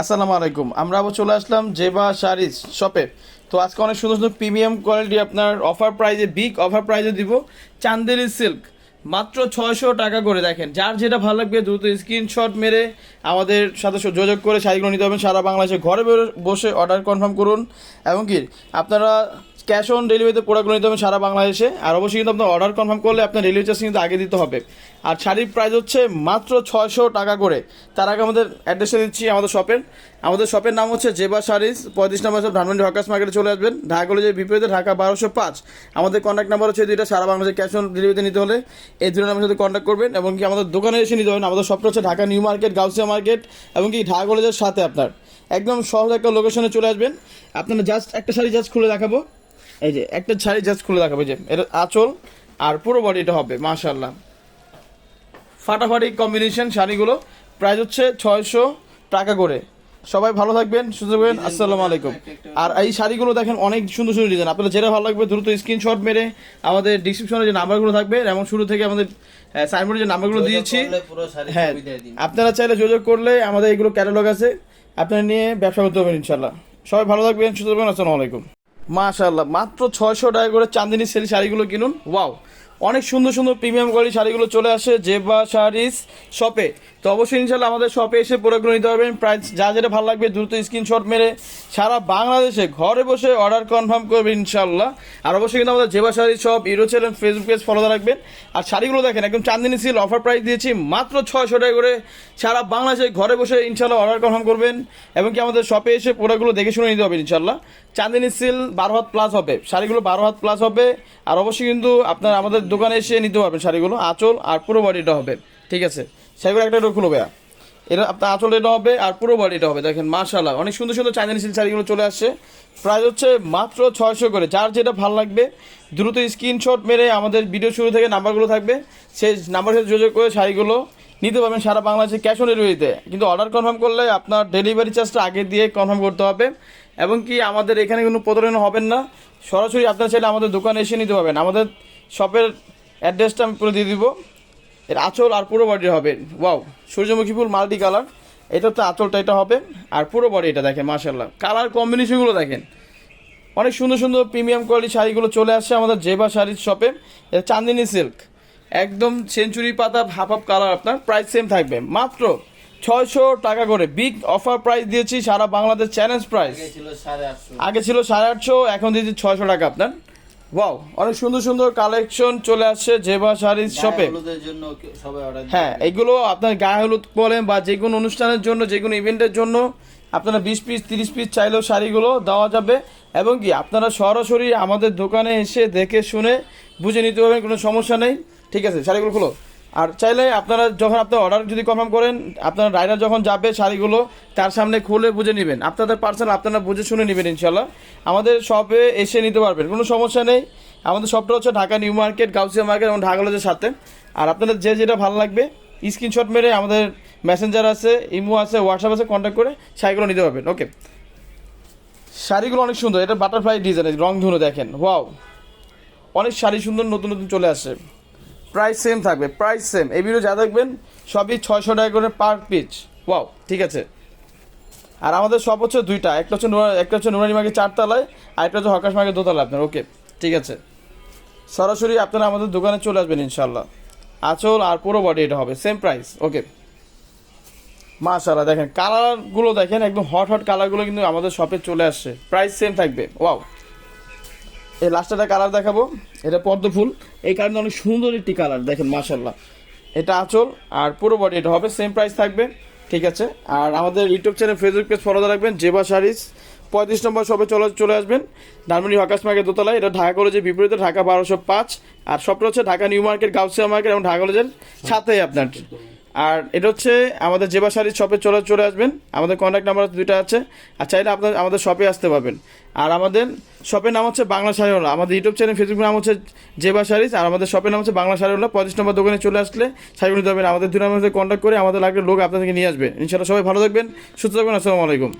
আসসালামু আলাইকুম। আমরা আবার চলে আসলাম জেবা শাড়িজ শপে তো আজকে অনেক সুন্দর সুন্দর প্রিমিয়াম কোয়ালিটি আপনার অফার প্রাইজে বিগ অফার প্রাইজে দিব। চান্দেরি সিল্ক মাত্র ছয়শো টাকা করে দেখেন। যার যেটা ভালো লাগবে দ্রুত স্ক্রিনশট মেরে আমাদের সাথে যোগাযোগ করে শাড়িগুলো নিতে হবে সারা বাংলাদেশে ঘরে বসে অর্ডার কনফার্ম করুন। এবং কি, আপনারা ক্যাশ অন ডেলিভারিতে প্রোডাক্টগুলো নিতে হবে সারা বাংলাদেশে। আর অবশ্যই কিন্তু আপনার অর্ডার কনফার্ম করলে আপনার ডেলিভারি চার্জ কিন্তু আগে দিতে হবে। আর শাড়ির প্রাইস হচ্ছে মাত্র ছয়শো টাকা করে। তার আগে আমাদের অ্যাড্রেসে দিচ্ছি আমাদের শপের আমাদের শপের নাম হচ্ছে জেবা শাড়িজ পঁয়ত্রিশ নম্বর সব ধানমন্ডি হকাস মার্কেটে চলে আসবেন। ঢাকা কলেজের বিপরীতে ঢাকা বারোশো পাঁচ। আমাদের কন্ট্যাক্ট নাম্বার হচ্ছে দুইটা। সারা বাংলাদেশে ক্যাশ অন ডেলিভারিতে নিতে হলে এই দুটো নাম্বার সাথে কন্ট্যাক্ট করবেন এবং কি আমাদের দোকানে এসে নিতে হবেন আমাদের সবটা হচ্ছে Dhaka new market, Gausia market এবং কি ঢাকা কলেজের সাথে আপনার। একদম সহজ একটা লোকেশনে চলে আসবেন। আপনারা জাস্ট একটা শাড়ি জাস্ট খুলে দেখাবো। এই যে, একটা শাড়ি জাস্ট খুলে দেখাবো। যে, এটা আঁচল আর পুরো বডিটা হবে মাশাল্লাহ ফাটাফাটি কম্বিনেশন শাড়িগুলো। প্রাইস হচ্ছে ছয়শো টাকা করে। সবাই ভালো থাকবেন সুস্থ থাকবেন। আসসালামু আলাইকুম। আর এই শাড়িগুলো দেখেন অনেক সুন্দর সুন্দর ডিজাইন আপনাদের যেটা ভালো লাগবে দ্রুত স্ক্রিনশট মেরে আমাদের ডিসক্রিপশনে যে নাম্বারগুলো থাকবে এবং শুরু থেকে আমাদের সাইনবোর্ডে যে নাম্বারগুলো দিয়েছি হ্যাঁ আপনারা চাইলে যোগাযোগ করলে আমাদের এগুলো ক্যাটালগ আছে আপনারা নিয়ে ব্যবসা করতে পারবেন ইনশাল্লাহ সবাই ভালো থাকবেন সুস্থ থাকবেন আসসালামু আলাইকুম। মাশাল্লাহ মাত্র ছয়শো টাকা করে চান্দিনী সেলি শাড়িগুলো কিনুন ওয়াও। অনেক সুন্দর সুন্দর প্রিমিয়াম কোয়ালিটি শাড়িগুলো চলে আসে জেবা শাড়িস শপে তো অবশ্যই ইনশাল্লাহ আমাদের শপে এসে প্রোডাক্টগুলো নিতে পারবেন। প্রাইস যা যেটা ভালো লাগবে দ্রুত স্ক্রিনশট মেরে সারা বাংলাদেশে ঘরে বসে অর্ডার কনফার্ম করবেন ইনশাল্লাহ। আর অবশ্যই কিন্তু আমাদের জেবা শাড়ি শপ ইউরো চ্যানেল ফেসবুক পেজ ফলো রাখবেন। আর শাড়িগুলো দেখেন, একদম চান্দিনী সিল অফার প্রাইস দিয়েছি মাত্র ছয়শো টাকা করে। সারা বাংলাদেশে ঘরে বসে ইনশাল্লাহ অর্ডার কনফার্ম করবেন এবং কি আমাদের শপে এসে প্রোডাক্টগুলো দেখে শুনে নিতে হবে ইনশাল্লাহ। চান্দিনী সিল বারো হাত প্লাস হবে, শাড়িগুলো বারো হাত প্লাস হবে। আর অবশ্যই কিন্তু আপনার আমাদের দোকানে এসে নিতে পারবেন শাড়িগুলো, আঁচল আর পুরো বডিটা হবে। ঠিক আছে? শাড়িগুলো একটা একটু খুলো ভাইয়া। এটা আপনার আঁচল এটা হবে আর পুরো বাড়ি বডিটা হবে, দেখেন মাশাল্লাহ অনেক সুন্দর সুন্দর চাইনিজ সিল্ক শাড়িগুলো চলে আসছে। প্রাইস হচ্ছে মাত্র ছয়শো করে। যার যেটা ভালো লাগবে, দ্রুত স্ক্রিনশট মেরে আমাদের ভিডিও শুরু থেকে নাম্বারগুলো থাকবে। সেই নাম্বারের সাথে যোগাযোগ করে শাড়িগুলো নিতে পারবেন সারা বাংলাদেশে ক্যাশ অন ডেলিভারিতে কিন্তু অর্ডার কনফার্ম করলে আপনার ডেলিভারি চার্জটা আগে দিয়ে কনফার্ম করতে হবে। এবং কি আমাদের এখানে কোনো প্রতারণা হবেন না। সরাসরি আপনার চাইলে আমাদের দোকানে এসে নিতে পারবেন। আমাদের শপের অ্যাড্রেসটা আমি পুরো দিয়ে দিব। এর আঁচল আর পুরো বডি হবে। ওয়াও সূর্যমুখী ফুল মাল্টি কালার এটা তো আঁচলটা এটা হবে। আর পুরো বডি এটা দেখেন মাশাল্লাহ কালার কম্বিনেশনগুলো দেখেন। অনেক সুন্দর সুন্দর প্রিমিয়াম কোয়ালিটি শাড়িগুলো চলে আসছে আমাদের জেবা শাড়ির শপে এটা চান্দিনী সিল্ক একদম সেঞ্চুরি পাতা হাফ হাফ কালার আপনার। প্রাইস সেম থাকবে। মাত্র ছয়শো টাকা করে। বিগ অফার প্রাইস দিয়েছি সারা বাংলাদেশ চ্যালেঞ্জ প্রাইস আগে ছিল সাড়ে আটশো এখন দিয়েছি ছয়শো টাকা আপনার। ওয়াও অনেক সুন্দর সুন্দর কালেকশন চলে আসছে জেবা শাড়ির শপে জন্য সবাই অর্ডার হ্যাঁ এগুলো আপনার গায়ে হলুদ বলেন বা যে কোনো অনুষ্ঠানের জন্য যে কোনো ইভেন্টের জন্য আপনারা বিশ পিস তিরিশ পিস চাইলেও শাড়িগুলো দেওয়া যাবে এবং কি আপনারা সরাসরি আমাদের দোকানে এসে দেখে শুনে বুঝে নিতে পারবেন কোনো সমস্যা নেই। ঠিক আছে শাড়িগুলো খুলো। আর চাইলে আপনারা যখন আপনার অর্ডার যদি কনফার্ম করেন, আপনার রাইডার যখন যাবে শাড়িগুলো, তার সামনে খুলে বুঝে নেবেন। আপনাদের পার্সেল আপনারা বুঝে শুনে নেবেন ইনশাল্লাহ আমাদের শপে এসে নিতে পারবেন, কোনো সমস্যা নেই। আমাদের শপটা হচ্ছে Dhaka new market, Gausia market এবং ঢাকা কলেজের সাথে। আর আপনাদের যে যেটা ভালো লাগবে স্ক্রিনশট মেরে আমাদের মেসেঞ্জার আছে, ইমো আছে হোয়াটসঅ্যাপ আছে কন্ট্যাক্ট করে শাড়িগুলো নিতে পারবেন। ওকে শাড়িগুলো অনেক সুন্দর, এটা বাটারফ্লাই ডিজাইন ধুনো দেখেন। ওয়াও অনেক শাড়ি সুন্দর, নতুন নতুন চলে আসে প্রাইস সেম থাকবে প্রাইস সেম এই ভিডিও যা দেখবেন, সবই ছয়শো টাকা করে পার পিচ ওয়াও ঠিক আছে। আর আমাদের সব হচ্ছে দুইটা, একটা হচ্ছে একটা হচ্ছে নুরানি মার্কেট চারতলায়, আর একটা হচ্ছে হকাশ মার্কেট দোতলায় আপনার ওকে ঠিক আছে। সরাসরি আপনারা আমাদের দোকানে চলে আসবেন ইনশাল্লাহ আঁচল আর পুরো বডি এটা হবে সেম প্রাইস ওকে মাশাল্লাহ দেখেন কালারগুলো দেখেন, একদম হট হট কালারগুলো কিন্তু আমাদের শপে চলে আসছে। প্রাইস সেম থাকবে ওয়াও এই লাস্টটা কালার দেখাবো। এটা পদ্ম ফুল। এই কারণে অনেক সুন্দর একটি কালার দেখেন মাশাল্লাহ এটা আঁচল, আর পুরো বডি এটা হবে সেম প্রাইস থাকবে, ঠিক আছে? আর আমাদের YouTube channel Facebook page follow রাখবেন, জেবা শাড়িস। পঁয়ত্রিশ নম্বর সবে চলে চলে আসবেন। ধানমন্ডি হকাশ মার্কেট দোতলায়, এটা ঢাকা কলেজের বিপরীতে, ঢাকা বারোশো পাঁচ। আর সবটা হচ্ছে Dhaka new market, Gausia market এবং ঢাকা কলেজের সাথেই আপনার। আর এটা হচ্ছে আমাদের জেবা শাড়ির শপে চলে চলে আসবেন। আমাদের কন্ট্যাক্ট নাম্বার দুইটা আছে। আর চাইলে আপনার আমাদের শপে আসতে পারবেন। আর আমাদের শপের নাম হচ্ছে বাংলা শাড়িওয়ালা আমাদের ইউটিউব চ্যানেল ফেসবুক নাম হচ্ছে জেবা শাড়িজ আর আমাদের শপের নাম হচ্ছে বাংলা শাড়িওয়ালা পঁচিশ নম্বর দোকানে চলে আসলে শাড়িগুলো পারবেন আমাদের দুই নম্বর কন্ট্যাক্ট করে আমাদের লাগলে লোক আপনাদেরকে নিয়ে আসবে। ইনশাল্লাহ সবাই ভালো থাকবেন, সুস্থ থাকবেন। আসসালামু আলাইকুম।